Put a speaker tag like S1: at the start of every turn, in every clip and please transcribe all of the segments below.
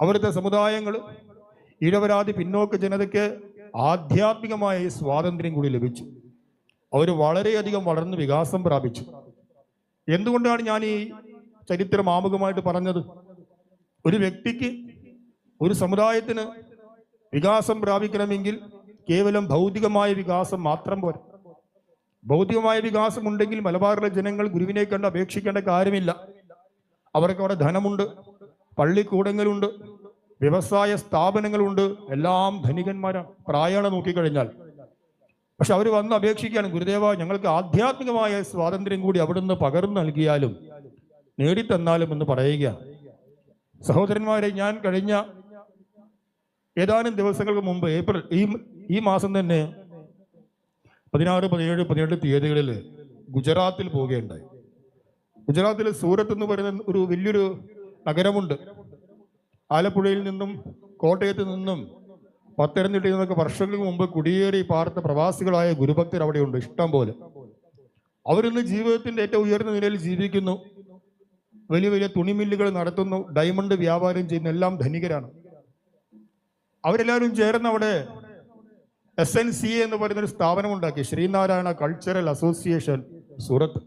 S1: അവിടുത്തെ സമുദായങ്ങൾ ഇടവരാതി പിന്നോക്ക ജനതയ്ക്ക് ആധ്യാത്മികമായ സ്വാതന്ത്ര്യം കൂടി ലഭിച്ചു. അവർ വളരെയധികം വളർന്ന് വികാസം പ്രാപിച്ചു. എന്തുകൊണ്ടാണ് ഞാൻ ഈ ചരിത്രം ആമുഖമായിട്ട് പറഞ്ഞത്? ഒരു വ്യക്തിക്ക് ഒരു സമുദായത്തിന് വികാസം പ്രാപിക്കണമെങ്കിൽ കേവലം ഭൗതികമായ വികാസം മാത്രം പോരാ. ഭൗതികമായ വികാസം ഉണ്ടെങ്കിൽ മലബാറിലെ ജനങ്ങൾ ഗുരുവിനെ കണ്ട് അപേക്ഷിക്കേണ്ട കാര്യമില്ല. അവർക്ക് അവിടെ ധനമുണ്ട്. പള്ളിക്കൂടങ്ങളുണ്ട് വ്യവസായ സ്ഥാപനങ്ങളുണ്ട് എല്ലാം ധനികന്മാരാണ് പ്രായണ നോക്കിക്കഴിഞ്ഞാൽ. പക്ഷെ അവർ വന്ന് അപേക്ഷിക്കുകയാണ് ഗുരുദേവ ഞങ്ങൾക്ക് ആധ്യാത്മികമായ സ്വാതന്ത്ര്യം കൂടി അവിടുന്ന് പകർന്നു നൽകിയാലും നേടിത്തന്നാലും എന്ന് പറയുക. സഹോദരന്മാരെ ഞാൻ കഴിഞ്ഞ ഏതാനും ദിവസങ്ങൾക്ക് മുമ്പ് ഏപ്രിൽ ഈ ഈ മാസം തന്നെ പതിനാറ് പതിനേഴ് പതിനെട്ട് തീയതികളിൽ ഗുജറാത്തിൽ പോവുകയുണ്ടായി. ഗുജറാത്തിൽ സൂറത്ത് എന്ന് പറയുന്ന ഒരു വലിയൊരു നഗരമുണ്ട്. ആലപ്പുഴയിൽ നിന്നും കോട്ടയത്ത് നിന്നും പത്തനംതിട്ടയിൽ നിന്നൊക്കെ വർഷങ്ങൾക്ക് മുമ്പ് കുടിയേറി പാർത്ത പ്രവാസികളായ ഗുരുഭക്തർ അവിടെയുണ്ട് ഇഷ്ടം പോലെ. അവരിന്ന് ജീവിതത്തിന്റെ ഏറ്റവും ഉയർന്ന നിലയിൽ ജീവിക്കുന്നു. വലിയ വലിയ തുണിമില്ലുകൾ നടത്തുന്നു ഡയമണ്ട് വ്യാപാരം ചെയ്യുന്ന എല്ലാം ധനികരാണ്. അവരെല്ലാവരും ചേർന്ന് അവിടെ എസ് എൻ സി എന്ന് പറയുന്ന ഒരു സ്ഥാപനം ഉണ്ടാക്കി ശ്രീനാരായണ കൾച്ചറൽ അസോസിയേഷൻ സൂറത്ത്.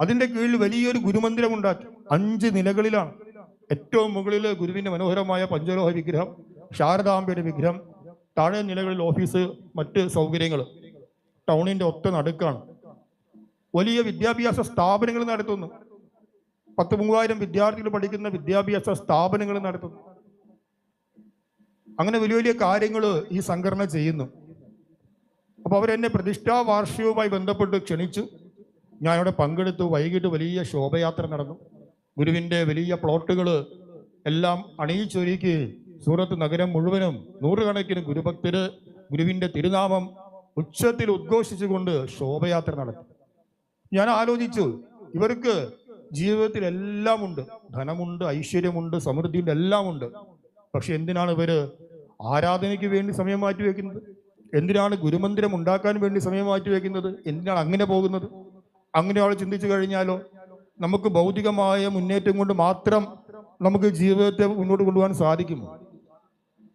S1: അതിന്റെ കീഴിൽ വലിയൊരു ഗുരുമന്ദിരം ഉണ്ടാക്കി. അഞ്ച് നിലകളിലാണ്. ഏറ്റവും മുകളിൽ ഗുരുവിന്റെ മനോഹരമായ പഞ്ചലോഹ വിഗ്രഹം ശാരദാംബയുടെ വിഗ്രഹം താഴെ നിലകളിൽ ഓഫീസ് മറ്റ് സൗകര്യങ്ങൾ. ടൗണിന്റെ ഒത്ത നടുക്കാണ്. വലിയ വിദ്യാഭ്യാസ സ്ഥാപനങ്ങൾ നടത്തുന്നു. പത്ത് മൂവായിരം വിദ്യാർത്ഥികൾ പഠിക്കുന്ന വിദ്യാഭ്യാസ സ്ഥാപനങ്ങൾ നടത്തുന്നു. അങ്ങനെ വലിയ വലിയ കാര്യങ്ങൾ ഈ സംഘടന ചെയ്യുന്നു. അപ്പോൾ അവരെന്നെ പ്രതിഷ്ഠാ വാർഷികവുമായി ബന്ധപ്പെട്ട് ക്ഷണിച്ചു. ഞാൻ അവിടെ പങ്കെടുത്തു. വൈകിട്ട് വലിയ ശോഭയാത്ര നടന്നു. ഗുരുവിന്റെ വലിയ പ്ലോട്ടുകൾ എല്ലാം അണിയിച്ചൊരുക്കി സൂറത്ത് നഗരം മുഴുവനും നൂറുകണക്കിന് ഗുരുഭക്തര് ഗുരുവിന്റെ തിരുനാമം ഉച്ചത്തിൽ ഉദ്ഘോഷിച്ചുകൊണ്ട് ശോഭയാത്ര നടത്തി. ഞാൻ ആലോചിച്ചു ഇവർക്ക് ജീവിതത്തിൽ എല്ലാം ഉണ്ട്. ധനമുണ്ട് ഐശ്വര്യമുണ്ട് സമൃദ്ധിയുണ്ട് എല്ലാം ഉണ്ട്. പക്ഷെ എന്തിനാണ് ഇവർ ആരാധനയ്ക്ക് വേണ്ടി സമയം മാറ്റി വെക്കുന്നത് എന്തിനാണ് ഗുരുമന്ദിരം ഉണ്ടാക്കാൻ വേണ്ടി സമയം മാറ്റി വെക്കുന്നത് എന്തിനാണ് അങ്ങനെ പോകുന്നത്? അങ്ങനെ ആൾ ചിന്തിച്ചു കഴിഞ്ഞാലോ? നമുക്ക് ഭൗതികമായ മുന്നേറ്റം കൊണ്ട് മാത്രം നമുക്ക് ജീവിതത്തെ മുന്നോട്ട് കൊണ്ടുപോകാൻ സാധിക്കുമോ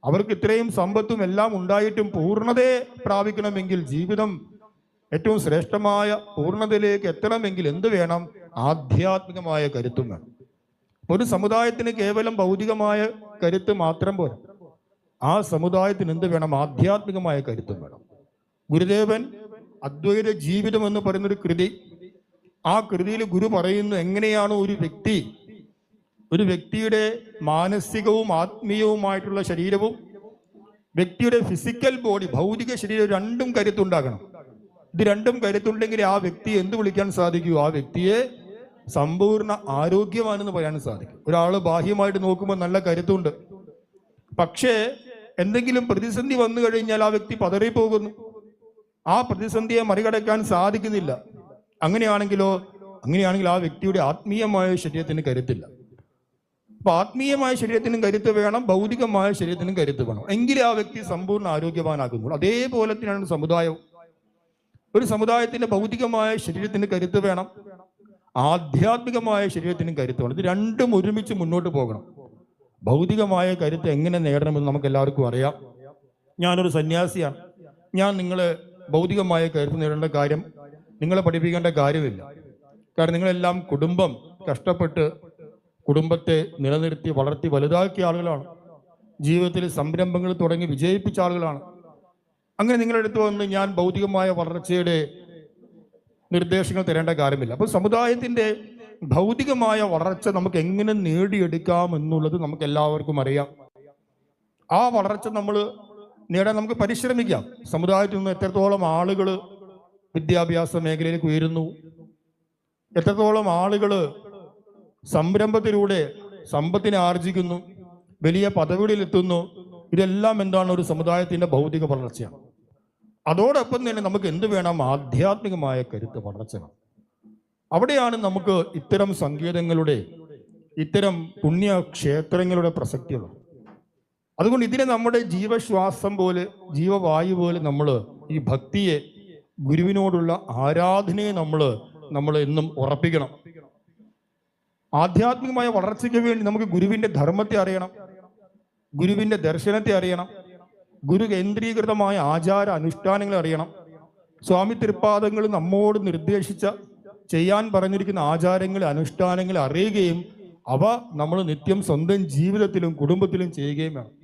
S1: അവർക്ക് ഇത്രയും സമ്പത്തും എല്ലാം ഉണ്ടായിട്ടും പൂർണതയെ പ്രാപിക്കണമെങ്കിൽ ജീവിതം ഏറ്റവും ശ്രേഷ്ഠമായ പൂർണതയിലേക്ക് എത്തണമെങ്കിൽ എന്ത് വേണം? ആധ്യാത്മികമായ കരുത്തും ഒരു സമുദായത്തിന് കേവലം ഭൗതികമായ കരുത്ത് മാത്രം പോരാ. ആ സമുദായത്തിന് എന്ത് വേണം? ആധ്യാത്മികമായ കരുത്തും വേണം. ഗുരുദേവൻ അദ്വൈത ജീവിതം എന്ന് പറയുന്നൊരു കൃതി ആ കൃതിയിൽ ഗുരു പറയുന്നു എങ്ങനെയാണ് ഒരു വ്യക്തി ഒരു വ്യക്തിയുടെ മാനസികവും ആത്മീയവുമായിട്ടുള്ള ശരീരവും വ്യക്തിയുടെ ഫിസിക്കൽ ബോഡി ഭൗതിക ശരീരം രണ്ടും കരുത്തുണ്ടാകണം. ഇത് രണ്ടും കരുത്തുണ്ടെങ്കിൽ ആ വ്യക്തി എന്ത് വിളിക്കാൻ സാധിക്കൂ? ആ വ്യക്തിയെ സമ്പൂർണ ആരോഗ്യമാണെന്ന് പറയാൻ സാധിക്കും. ഒരാൾ ബാഹ്യമായിട്ട് നോക്കുമ്പോൾ നല്ല കരുത്തുണ്ട്. പക്ഷേ എന്തെങ്കിലും പ്രതിസന്ധി വന്നു കഴിഞ്ഞാൽ ആ വ്യക്തി പതറിപ്പോകുന്നു. ആ പ്രതിസന്ധിയെ മറികടക്കാൻ സാധിക്കുന്നില്ല. അങ്ങനെയാണെങ്കിലോ അങ്ങനെയാണെങ്കിൽ ആ വ്യക്തിയുടെ ആത്മീയമായ ശരീരത്തിന് കരുത്തില്ല. അപ്പൊ ആത്മീയമായ ശരീരത്തിനും കരുത്ത് വേണം ഭൗതികമായ ശരീരത്തിനും കരുത്ത് വേണം. എങ്കിലേ ആ വ്യക്തി സമ്പൂർണ ആരോഗ്യവാനാകുമ്പോൾ അതേപോലെ തന്നെയാണ് സമുദായവും ഒരു സമുദായത്തിന്റെ ഭൗതികമായ ശരീരത്തിന് കരുത്ത് വേണം ആധ്യാത്മികമായ ശരീരത്തിനും കരുത്ത് വേണം. ഇത് രണ്ടും ഒരുമിച്ച് മുന്നോട്ട് പോകണം. ഭൗതികമായ കരുത്ത് എങ്ങനെ നേടണമെന്ന് നമുക്ക് എല്ലാവർക്കും അറിയാം. ഞാനൊരു സന്യാസിയാണ്. ഞാൻ നിങ്ങളെ ഭൗതികമായ കരുത്ത് നേടേണ്ട കാര്യം നിങ്ങളെ പഠിപ്പിക്കേണ്ട കാര്യമില്ല. കാരണം നിങ്ങളെല്ലാം കുടുംബം കഷ്ടപ്പെട്ട് കുടുംബത്തെ നിലനിർത്തി വളർത്തി വലുതാക്കിയ ആളുകളാണ്. ജീവിതത്തിൽ സംരംഭങ്ങൾ തുടങ്ങി വിജയിപ്പിച്ച ആളുകളാണ്. അങ്ങനെ നിങ്ങളെടുത്ത് വന്ന് ഞാൻ ഭൗതികമായ വളർച്ചയുടെ നിർദ്ദേശങ്ങൾ തരേണ്ട കാര്യമില്ല. അപ്പോൾ സമുദായത്തിന്റെ ഭൗതികമായ വളർച്ച നമുക്ക് എങ്ങനെ നേടിയെടുക്കാം എന്നുള്ളത് നമുക്ക് എല്ലാവർക്കും അറിയാം. ആ വളർച്ച നമ്മൾ നേടാൻ നമുക്ക് പരിശ്രമിക്കാം. സമുദായത്തിൽ നിന്ന് എത്രത്തോളം ആളുകൾ വിദ്യാഭ്യാസ മേഖലയിലേക്ക് ഉയരുന്നു. എത്രത്തോളം ആളുകൾ സംരംഭത്തിലൂടെ സമ്പത്തിനെ ആർജിക്കുന്നു വലിയ പദവികളിലെത്തുന്നു ഇതെല്ലാം എന്താണ് ഒരു സമുദായത്തിന്റെ ഭൗതിക വളർച്ചയാണ്. അതോടൊപ്പം തന്നെ നമുക്ക് എന്ത് വേണം? ആധ്യാത്മികമായ കരുത്ത് വളർച്ച അവിടെയാണ് നമുക്ക് ഇത്തരം സംഗീതങ്ങളുടെ ഇത്തരം പുണ്യക്ഷേത്രങ്ങളുടെ പ്രസക്തിയുള്ളത്. അതുകൊണ്ട് ഇതിനെ നമ്മുടെ ജീവശ്വാസം പോലെ ജീവവായു പോലെ നമ്മൾ ഈ ഭക്തിയെ ഗുരുവിനോടുള്ള ആരാധനയെ നമ്മൾ നമ്മൾ എന്നും ഉറപ്പിക്കണം. ആധ്യാത്മികമായ വളർച്ചയ്ക്ക് വേണ്ടി നമുക്ക് ഗുരുവിന്റെ ധർമ്മത്തെ അറിയണം. ഗുരുവിന്റെ ദർശനത്തെ അറിയണം. ഗുരു കേന്ദ്രീകൃതമായ ആചാര അനുഷ്ഠാനങ്ങളെ അറിയണം. സ്വാമി തിരുപ്പാദങ്ങൾ നമ്മോട് നിർദ്ദേശിച്ച ചെയ്യാൻ പറഞ്ഞിരിക്കുന്ന ആചാരങ്ങൾ അനുഷ്ഠാനങ്ങൾ അറിയുകയും അവ നമ്മൾ നിത്യം സ്വന്തം ജീവിതത്തിലും കുടുംബത്തിലും ചെയ്യുകയും വേണം.